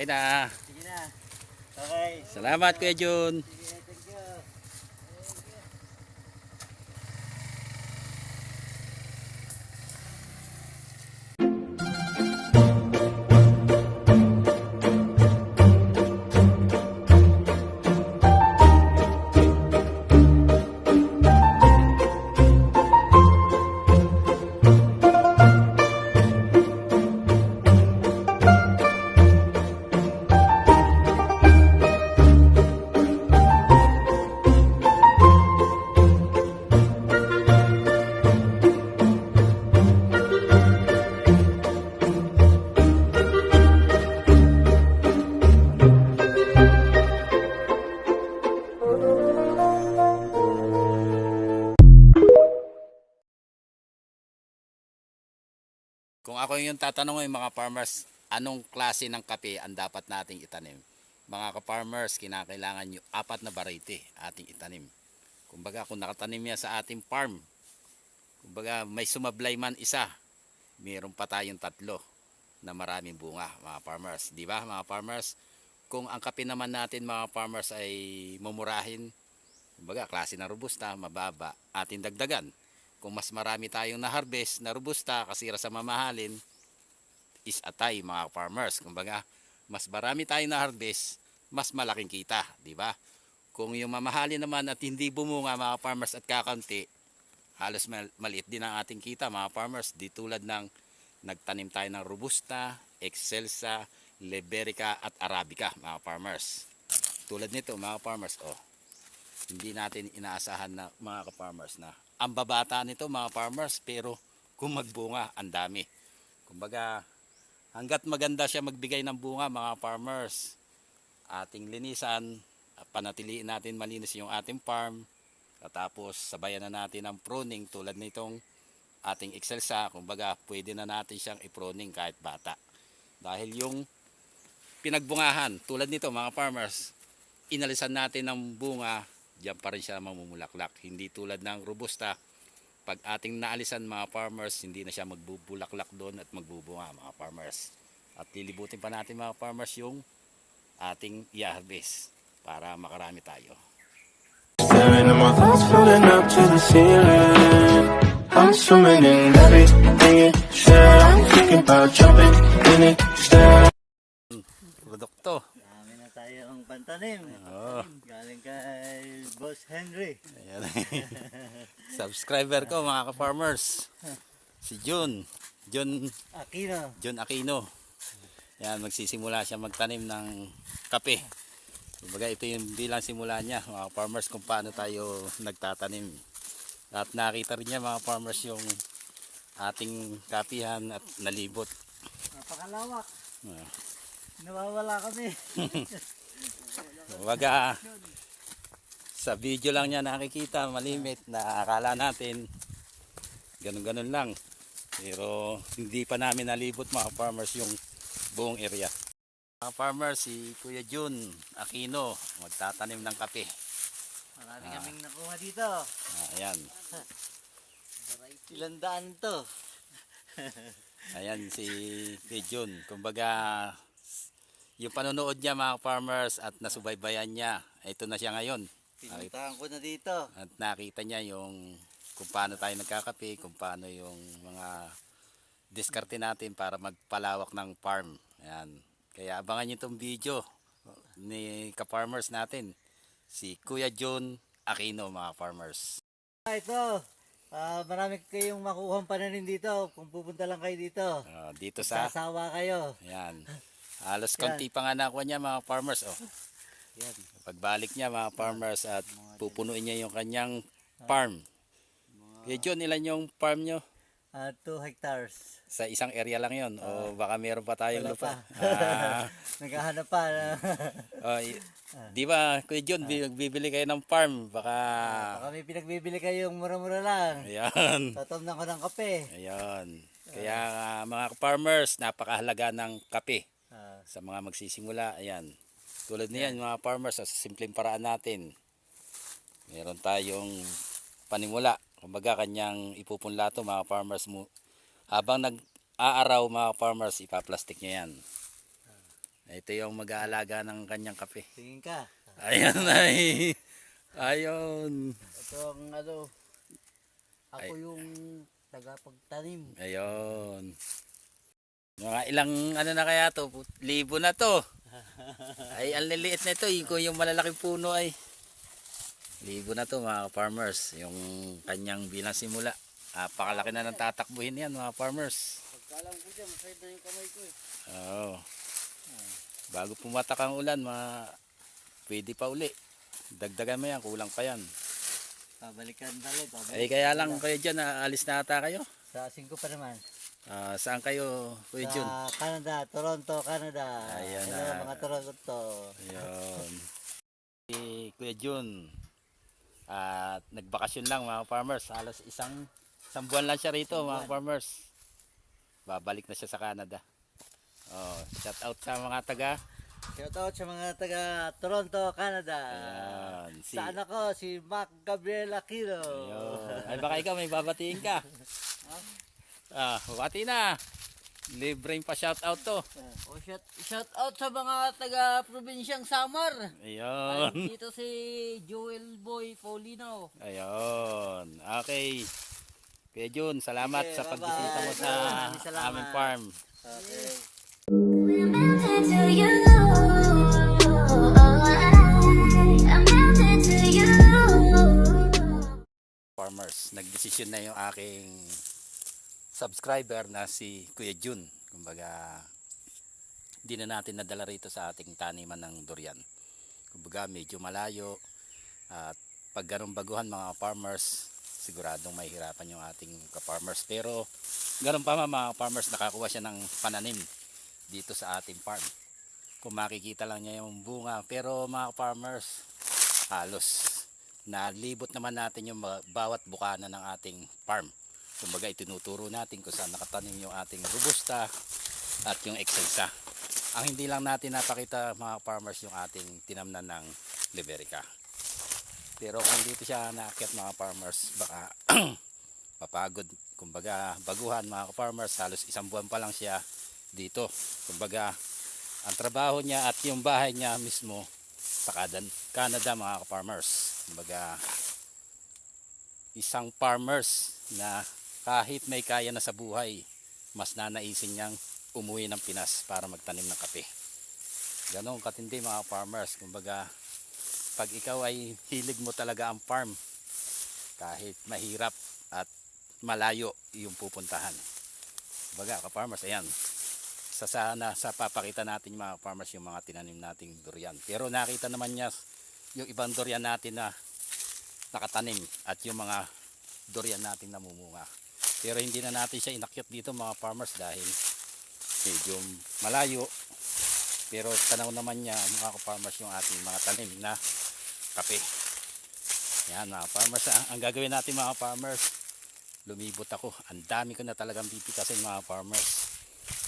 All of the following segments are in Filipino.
Okay na. Sige na. Okay. Salamat Kuya Jun. Sige, yung tatanungin mga farmers, anong klase ng kape ang dapat nating itanim? Mga ka-farmers, kinakailangan nyo apat na variety ating itanim. Kumbaga kung nakatanim yan sa ating farm, kumbaga may sumablay man isa, mayroon pa tayong tatlo na maraming bunga mga farmers. Di ba mga farmers? Kung ang kape naman natin mga farmers ay mumurahin, kumbaga klase na robusta, mababa, ating dagdagan kung mas marami tayong na-harvest na robusta kasira sa mamahalin is atay mga farmers. Kumbaga, mas marami tayong na-harvest, mas malaking kita, di ba? Kung yung mamahalin naman at hindi bumunga mga farmers at kakanti, halos mal- maliit din ang ating kita mga farmers. Di tulad ng nagtanim tayo ng robusta, excelsa, liberica at arabica mga farmers. Tulad nito mga farmers, oh, hindi natin inaasahan na mga ka-farmers na ang babata nito mga farmers pero kung magbunga ang dami. Kumbaga hanggat maganda siya magbigay ng bunga mga farmers ating linisan at panatiliin natin malinis yung ating farm tapos sabayan na natin ang pruning tulad nitong ating excelsa kumbaga pwede na natin siyang i-pruning kahit bata dahil yung pinagbungahan tulad nito mga farmers inalisan natin ng bunga diyan pa rin siya mamumulaklak. Hindi tulad ng robusta, pag ating naalisan mga farmers, hindi na siya magbubulaklak doon at magbubunga mga farmers. At lilibutin pa natin mga farmers yung ating i-harvest para makarami tayo. I'm swimming in everything you said. I'm thinking about jumping in it. Staring tayong pantanim. Oo. Galing kay Boss Henry. Ayan. Subscriber ko mga ka-farmers. Si Jun. Jun Aquino. John Aquino. Yan, magsisimula siya magtanim ng kape. Kumbaga ito yung bilang simula niya, mga farmers, kung paano tayo nagtatanim. At nakita rin niya mga farmers yung ating kapihan at nalibot. Napakalawak. Ah. Nawawala kami. Kumbaga, sa video lang niya nakikita, malimit na akala natin ganun-ganun lang. Pero hindi pa namin nalibot mga farmers yung buong area. Mga farmers, si Kuya Jun Aquino, magtatanim ng kape. Marami kaming nakuha dito. Ah, ayan. Ilan daan to. Ayan si Kuya Jun. Kumbaga, yung panonood niya mga farmers at nasubaybayan niya, ito na siya ngayon. Pinuntahan ko na dito. At nakita niya yung kung paano tayo nagkakape, kung paano yung mga diskarte natin para magpalawak ng farm. Ayan. Kaya abangan niyo itong video ni ka-farmers natin. Si Kuya John Aquino mga farmers. Ah, Ito. Ah, marami kayong makuha pananim dito kung pupunta lang kayo dito. Ah, dito sa Sasawa kayo. Ayan. Halos konti pa nga nakuha niya mga farmers. Oh. Yan. Pagbalik niya mga farmers at pupunuin niya yung kanyang farm. Kuya John, ilan yung farm nyo? Ah, 2 hectares. Sa isang area lang yon o baka meron pa tayong lupa. pa. Ah, Naghahanap pa. oh, y- di ba, Kuya John, bi- bibili kayo ng farm, baka... Baka may pinagbibili kayong mura-mura lang. Ayan. Tatom na ko ng kape. Ayan. Kaya ah, mga farmers, napakahalaga ng kape Ah, sa mga magsisimula. Ayan. Tulad niyan mga farmers, sa simpleng paraan natin. Meron tayong panimula. Kumbaga kanyang ipupunla to mga farmers mo. Habang nag-aaraw mga farmers, ipaplastic niya yan. Ito yung mag-aalaga ng kanyang kape. Tingin ka. Ayan ay. Ayun. Ito ang ano. Ako yung tagapagtanim. Ayun. Mga ilang ano na kaya to? Libo na to. Ay, ang liliit na ito. Yung, yung malalaking puno ay libo na to mga farmers. Yung kanyang bilang simula. Napakalaki na ng tatakbuhin yan mga farmers. Pagkalam ko dyan, masayad na yung kamay ko eh. Oo. Bago pumatak ang ulan, ma pwede pa uli. Dagdagan mo yan, kulang pa yan. Pabalikan tayo. Pabalikan. Ay, kaya lang kayo dyan, aalis na ata kayo. Sa 5 pa naman. Ah, saan kayo, Kuya Jun? Sa Canada, Toronto, Canada. Ayan Hello, na. mga Toronto. Ayun. Si Kuya Jun. At nagbakasyon lang mga farmers. Halos isang isang buwan lang siya rito mga farmers. Babalik na siya sa Canada. Oh, shout out sa mga taga. Shout out sa mga taga Toronto, Canada. Ayan, si Sa anak ko, si Mac Gabriel Aquino. Ayun. Ay baka ikaw may babatiin ka. Ah, bati na. Libreng pa shout out to. O, shout, shout out sa mga taga probinsyang Samar. Ayun. Ay, dito si Joel Boy Paulino. Ayun. Okay. Kuya Jun, salamat Okay, sa pagbisita mo sa aming farm. Okay. To you. farmers. Nagdesisyon na yung aking subscriber na si Kuya Jun. Kumbaga, hindi na natin nadala rito sa ating taniman ng durian. Kumbaga, medyo malayo. At pag ganun baguhan mga farmers, siguradong mahihirapan yung ating ka-farmers. Pero, ganun pa mga farmers, nakakuha siya ng pananim dito sa ating farm. Kung makikita lang niya yung bunga. Pero mga farmers, halos nalibot naman natin yung bawat bukana ng ating farm. Kumbaga itinuturo natin kung saan nakatanim yung ating robusta at yung excelsa. Ang hindi lang natin napakita mga farmers yung ating tinamnan ng Liberica. Pero kung dito siya naakyat mga farmers, baka mapagod. Kumbaga baguhan mga farmers, halos isang buwan pa lang siya dito. Kumbaga ang trabaho niya at yung bahay niya mismo sa Canada mga farmers. Kumbaga isang farmers na kahit may kaya na sa buhay, mas nanaisin niyang umuwi ng Pinas para magtanim ng kape. Ganon katindi mga farmers. Kumbaga, pag ikaw ay hilig mo talaga ang farm, kahit mahirap at malayo yung pupuntahan. Kumbaga, ka-farmers, ayan. Sa sana sa papakita natin mga farmers yung mga tinanim nating durian. Pero nakita naman niya yung ibang durian natin na nakatanim at yung mga durian natin namumunga. Pero hindi na natin siya inakyat dito mga farmers dahil medyo malayo. Pero tanaw naman niya mga farmers yung ating mga tanim na kape. Yan mga farmers. ah. Ang gagawin natin mga farmers, lumibot ako. Ang dami ko na talagang pipitasin mga farmers.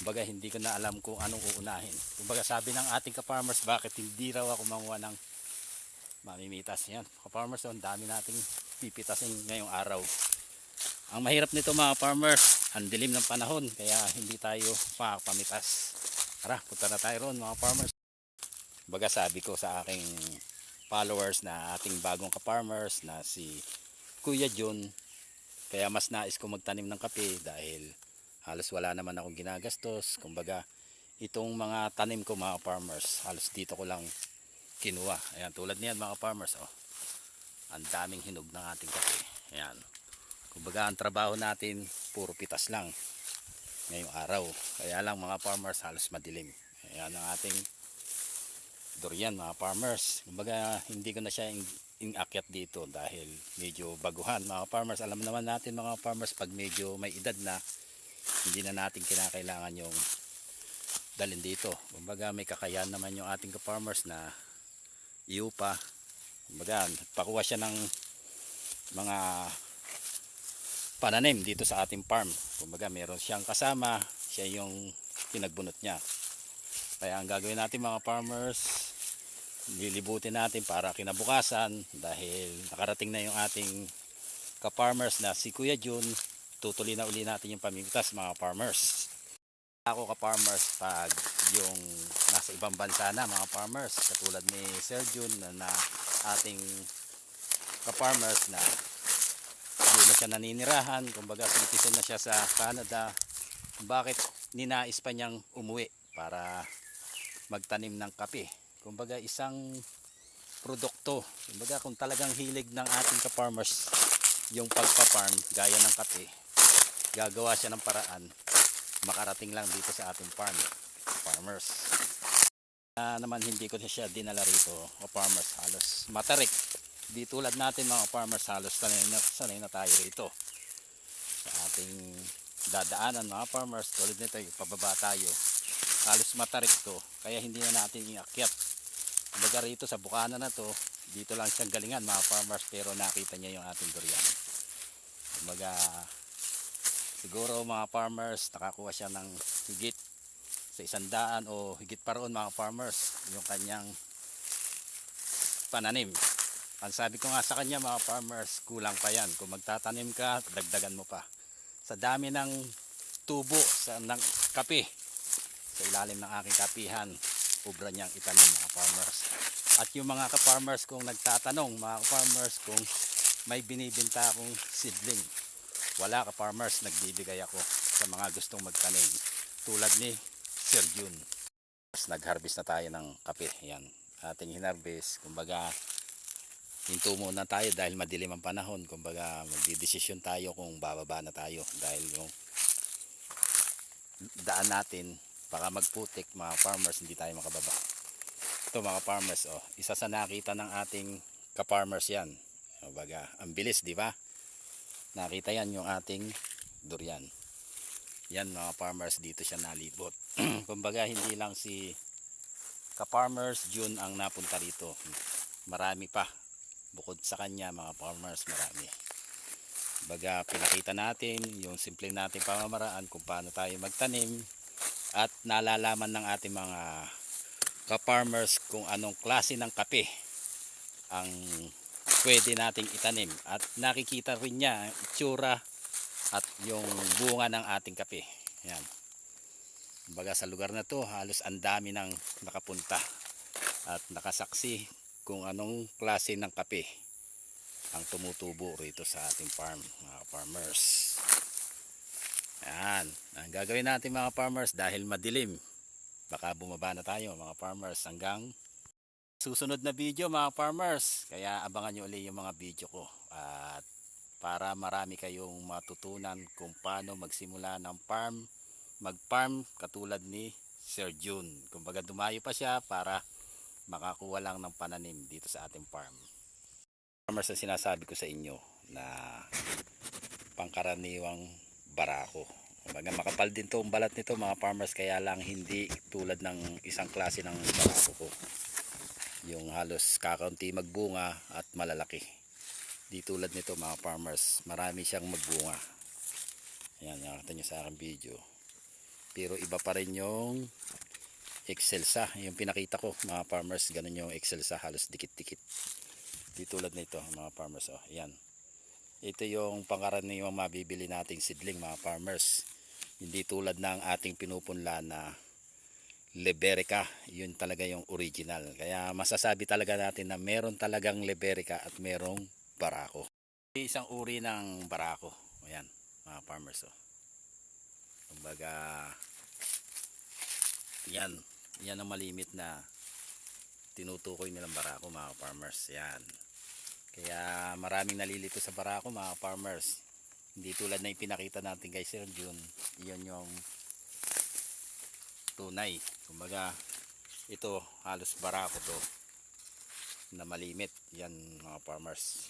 Kumbaga hindi ko na alam kung anong uunahin. Kumbaga sabi ng ating ka-farmers, bakit hindi raw ako manguha ng mamimitas. Yan, ka-farmers, ang dami nating pipitasin ngayong araw. Ang mahirap nito mga farmers, ang dilim ng panahon, kaya hindi tayo makakapamitas. Tara, punta na tayo ron mga farmers. Baga sabi ko sa aking followers na ating bagong ka-farmers na si Kuya John, kaya mas nais ko magtanim ng kape dahil halos wala naman akong ginagastos. Kumbaga, itong mga tanim ko mga farmers, halos dito ko lang kinuha. Ayan, tulad niyan mga farmers, oh. Ang daming hinog ng ating kape. Ayan. Kumbaga, ang trabaho natin, puro pitas lang ngayong araw. Kaya lang mga farmers, halos madilim. Ayan ang ating durian mga farmers. Kumbaga, hindi ko na siya in- inakyat dito dahil medyo baguhan mga farmers. Alam naman natin mga farmers, pag medyo may edad na, hindi na natin kinakailangan yung dalhin dito. Kumbaga, may kakayahan naman yung ating ka-farmers na iupa. Kumbaga, pakuha siya ng mga pananim dito sa ating farm. Kumbaga, meron siyang kasama, siya yung pinagbunot niya. Kaya ang gagawin natin mga farmers, lilibutin natin para kinabukasan dahil nakarating na yung ating ka-farmers na si Kuya Jun, tutuloy na uli natin yung pamimitas mga farmers. ako ka-farmers pag yung nasa ibang bansa na mga farmers katulad ni Sir Jun na, na ating ka-farmers na hindi na siya naninirahan. Kumbaga citizen na siya sa Canada. Bakit ninais pa niyang umuwi para magtanim ng kape? Kumbaga isang produkto. Kumbaga kung talagang hilig ng ating ka-farmers yung pagpa-farm gaya ng kape gagawa siya ng paraan. Makarating lang dito sa ating farm farmers. Na naman hindi ko siya dinala rito o farmers halos matarik di tulad natin mga farmers halos sanay na, sanay na tayo rito. Sa ating dadaanan mga farmers tulad nito pababa tayo. Halos matarik to kaya hindi na natin iakyat. Kumbaga rito sa bukana na to dito lang siyang galingan mga farmers pero nakita niya yung ating durian. Kumbaga siguro mga farmers nakakuha siya ng higit sa isang daan o higit pa roon mga farmers yung kanyang pananim ang sabi ko nga sa kanya mga farmers kulang pa yan. Kung magtatanim ka dagdagan mo pa. Sa dami ng tubo sa ng kape sa ilalim ng aking kapihan ubra niyang itanim mga farmers. At yung mga ka-farmers kung nagtatanong mga ka-farmers kung may binibinta akong seedling. Wala ka farmers nagbibigay ako sa mga gustong magtanim. Tulad ni Sir Jun. Nag-harvest na tayo ng kape. Yan ating hinarvest. Kumbaga hinto muna tayo dahil madilim ang panahon. Kumbaga magdidesisyon tayo kung bababa na tayo dahil yung daan natin baka magputik mga farmers hindi tayo makababa. Ito mga farmers oh isa sa nakita ng ating ka-farmers yan. Kumbaga ang bilis di ba? Nakita yan yung ating durian. Yan mga farmers dito siya nalibot. Kumbaga hindi lang si ka-farmers June ang napunta rito. Marami pa bukod sa kanya mga farmers marami. Baga pinakita natin yung simple natin pamamaraan kung paano tayo magtanim at nalalaman ng ating mga ka-farmers kung anong klase ng kape ang pwede nating itanim. At nakikita rin niya itsura at yung bunga ng ating kape. Yan. Baga sa lugar na to halos ang dami ng nakapunta at nakasaksi kung anong klase ng kape ang tumutubo rito sa ating farm mga farmers. Yan. Ang gagawin natin mga farmers dahil madilim baka bumaba na tayo mga farmers hanggang susunod na video mga farmers. Kaya abangan nyo ulit yung mga video ko. At para marami kayong matutunan kung paano magsimula ng farm mag farm katulad ni Sir June. Kumbaga dumayo pa siya para makakuha lang ng pananim dito sa ating farm. Farmers ang sinasabi ko sa inyo na pangkaraniwang barako. Kumbaga makapal din to ang balat nito mga farmers kaya lang hindi tulad ng isang klase ng barako ko. Yung halos kakaunti magbunga at malalaki. Di tulad nito mga farmers marami siyang magbunga. Ayan nakita nyo sa aking video. Pero iba pa rin yung excelsa yung pinakita ko mga farmers ganun yung excelsa halos dikit dikit di tulad nito mga farmers oh ayan ito yung pangkaraniwang mabibili nating seedling mga farmers hindi tulad ng ating pinupunla na Liberica, yun talaga yung original. Kaya masasabi talaga natin na meron talagang Liberica at merong Barako. Isang uri ng Barako. Ayan, mga farmers. Oh. Kumbaga, yan. Yan ang malimit na tinutukoy nilang Barako mga farmers. Yan. Kaya maraming nalilito sa Barako mga farmers. Hindi tulad na ipinakita natin kay Sir June. Iyon yung tunay. Kumbaga, ito halos barako to na malimit. Yan mga farmers.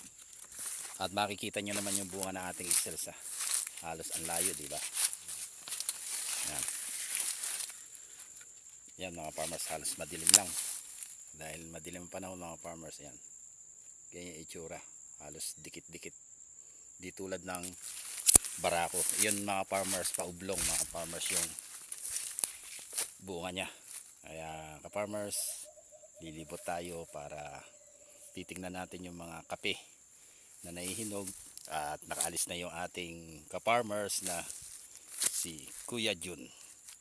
At makikita nyo naman yung bunga ng ating excelsa. Halos ang layo, di ba? Yan. Yan mga farmers, halos madilim lang. Dahil madilim ang panahon mga farmers, yan. Ganyan itsura. Halos dikit-dikit. Di tulad ng barako. Yun mga farmers, paublong mga farmers yung bunga niya. Kaya ka-farmers, lilibot tayo para titingnan natin yung mga kape na naihinog at nakaalis na yung ating ka-farmers na si Kuya Jun.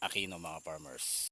Aquino mga farmers.